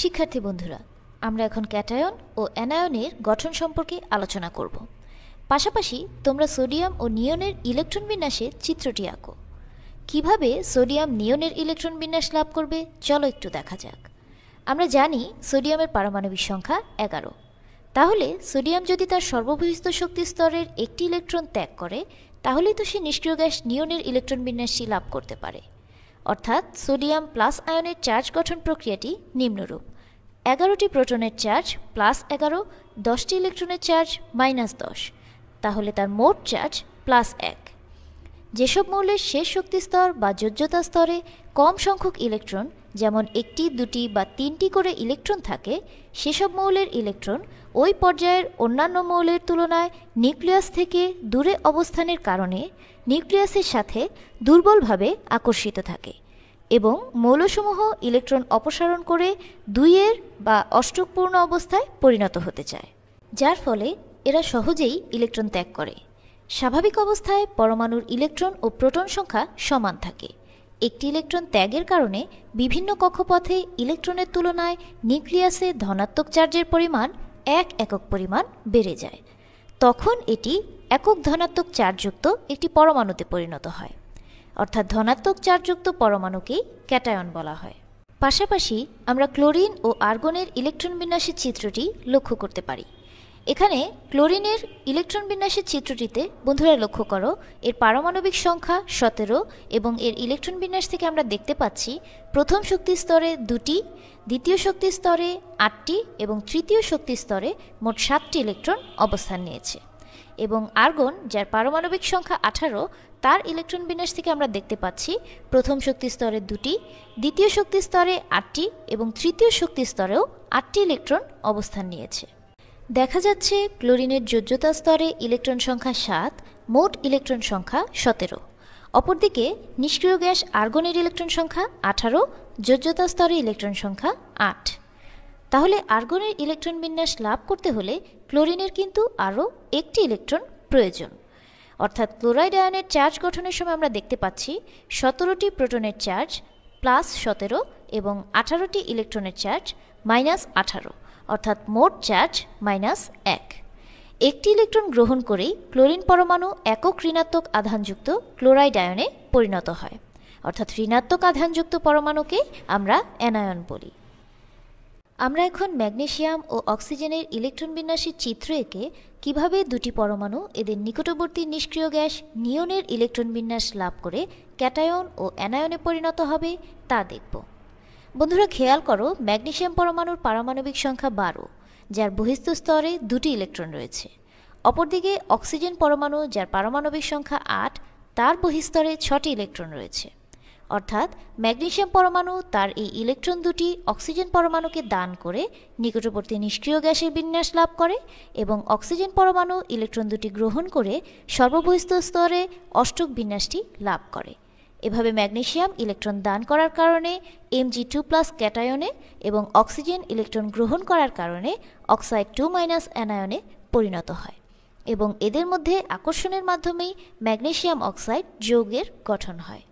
শিক্ষার্থী বন্ধুরা, আমরা এখন ক্যাটায়ন ও অ্যানায়নের গঠন সম্পর্কে আলোচনা করব। পাশাপাশি তোমরা সোডিয়াম ও নিয়নের ইলেকট্রন বিন্যাসের চিত্রটি আঁকো। কীভাবে সোডিয়াম নিয়নের ইলেকট্রন বিন্যাস লাভ করবে, চলো একটু দেখা যাক। আমরা জানি সোডিয়ামের পারমাণবিক সংখ্যা এগারো। তাহলে সোডিয়াম যদি তার সর্ববহিস্থ শক্তি স্তরের একটি ইলেকট্রন ত্যাগ করে, তাহলেই তো সে নিষ্ক্রিয় গ্যাস নিয়নের ইলেকট্রন বিন্যাসটি লাভ করতে পারে। অর্থাৎ সোডিয়াম প্লাস আয়নের চার্জ গঠন প্রক্রিয়াটি নিম্নরূপ। এগারোটি প্রোটনের চার্জ প্লাস এগারো, দশটি ইলেকট্রনের চার্জ মাইনাস দশ। তাহলে তার মোট চার্জ প্লাস এক। যেসব মৌলের শেষ শক্তি স্তর বা যোজ্যতা স্তরে কম সংখ্যক ইলেকট্রন যেমন একটি, দুটি বা তিনটি করে ইলেকট্রন থাকে, সেসব মৌলের ইলেকট্রন ওই পর্যায়ের অন্যান্য মৌলের তুলনায় নিউক্লিয়াস থেকে দূরে অবস্থানের কারণে নিউক্লিয়াসের সাথে দুর্বলভাবে আকর্ষিত থাকে এবং মৌলসমূহ ইলেকট্রন অপসারণ করে দুইয়ের বা অষ্টকপূর্ণ অবস্থায় পরিণত হতে চায়। যার ফলে এরা সহজেই ইলেকট্রন ত্যাগ করে। স্বাভাবিক অবস্থায় পরমাণুর ইলেকট্রন ও প্রোটন সংখ্যা সমান থাকে। একটি ইলেকট্রন ত্যাগের কারণে বিভিন্ন কক্ষপথে ইলেকট্রনের তুলনায় নিউক্লিয়াসে ধনাত্মক চার্জের পরিমাণ এক একক পরিমাণ বেড়ে যায়। তখন এটি একক ধনাত্মক চার্জযুক্ত একটি পরমাণুতে পরিণত হয়। অর্থাৎ ধনাত্মক চার্জযুক্ত পরমাণুকেই ক্যাটায়ন বলা হয়। পাশাপাশি আমরা ক্লোরিন ও আর্গনের ইলেকট্রন বিন্যাসের চিত্রটি লক্ষ্য করতে পারি। এখানে ক্লোরিনের ইলেকট্রন বিন্যাসের চিত্রটিতে বন্ধুরা লক্ষ্য করো, এর পারমাণবিক সংখ্যা সতেরো এবং এর ইলেকট্রন বিন্যাস থেকে আমরা দেখতে পাচ্ছি প্রথম শক্তি স্তরে দুটি, দ্বিতীয় শক্তি স্তরে আটটি এবং তৃতীয় শক্তি স্তরে মোট সাতটি ইলেকট্রন অবস্থান নিয়েছে। এবং আর্গন, যার পারমাণবিক সংখ্যা আঠারো, তার ইলেকট্রন বিন্যাস থেকে আমরা দেখতে পাচ্ছি প্রথম শক্তি স্তরে দুটি, দ্বিতীয় শক্তি স্তরে আটটি এবং তৃতীয় শক্তি স্তরেও আটটি ইলেকট্রন অবস্থান নিয়েছে। দেখা যাচ্ছে ক্লোরিনের যোজ্যতা স্তরে ইলেকট্রন সংখ্যা সাত, মোট ইলেকট্রন সংখ্যা সতেরো। অপরদিকে নিষ্ক্রিয় গ্যাস আর্গনের ইলেকট্রন সংখ্যা আঠারো, যোজ্যতা স্তরে ইলেকট্রন সংখ্যা আট। তাহলে আর্গনের ইলেকট্রন বিন্যাস লাভ করতে হলে ক্লোরিনের কিন্তু আরও একটি ইলেকট্রন প্রয়োজন। অর্থাৎ ক্লোরাইড আয়নের চার্জ গঠনের সময় আমরা দেখতে পাচ্ছি সতেরোটি প্রোটনের চার্জ প্লাস সতেরো এবং আঠারোটি ইলেকট্রনের চার্জ মাইনাস আঠারো। অর্থাৎ মোট চার্জ মাইনাস এক। একটি ইলেকট্রন গ্রহণ করেই ক্লোরিন পরমাণু একক ঋণাত্মক আধানযুক্ত ক্লোরাইড আয়নে পরিণত হয়। অর্থাৎ ঋণাত্মক আধানযুক্ত পরমাণুকে আমরা অ্যানায়ন বলি। আমরা এখন ম্যাগনেশিয়াম ও অক্সিজেনের ইলেকট্রন বিন্যাসের চিত্র এঁকে কীভাবে দুটি পরমাণু এদের নিকটবর্তী নিষ্ক্রিয় গ্যাস নিয়নের ইলেকট্রন বিন্যাস লাভ করে ক্যাটায়ন ও অ্যানায়নে পরিণত হবে তা দেখব। বন্ধুরা, খেয়াল করো, ম্যাগনেশিয়াম পরমাণুর পারমাণবিক সংখ্যা বারো, যার বহিস্থ স্তরে দুটি ইলেকট্রন রয়েছে। অপরদিকে, অক্সিজেন পরমাণু, যার পারমাণবিক সংখ্যা আট, তার বহিস্তরে ছটি ইলেকট্রন রয়েছে। অর্থাৎ, ম্যাগনেশিয়াম পরমাণু, তার এই ইলেকট্রন দুটি অক্সিজেন পরমাণুকে দান করে নিকটবর্তী নিষ্ক্রিয় গ্যাসের বিন্যাস লাভ করে এবং অক্সিজেন পরমাণু ইলেকট্রন দুটি গ্রহণ করে সর্ববহিস্থ স্তরে অষ্টক বিন্যাসটি লাভ করে। এভাবে ম্যাগনেশিয়াম ইলেকট্রন দান করার কারণে এম জি টু প্লাস ক্যাটায়নে এবং অক্সিজেন ইলেকট্রন গ্রহণ করার কারণে অক্সাইড টু মাইনাস অ্যানায়নে পরিণত হয় এবং এদের মধ্যে আকর্ষণের মাধ্যমেই ম্যাগনেশিয়াম অক্সাইড যৌগের গঠন হয়।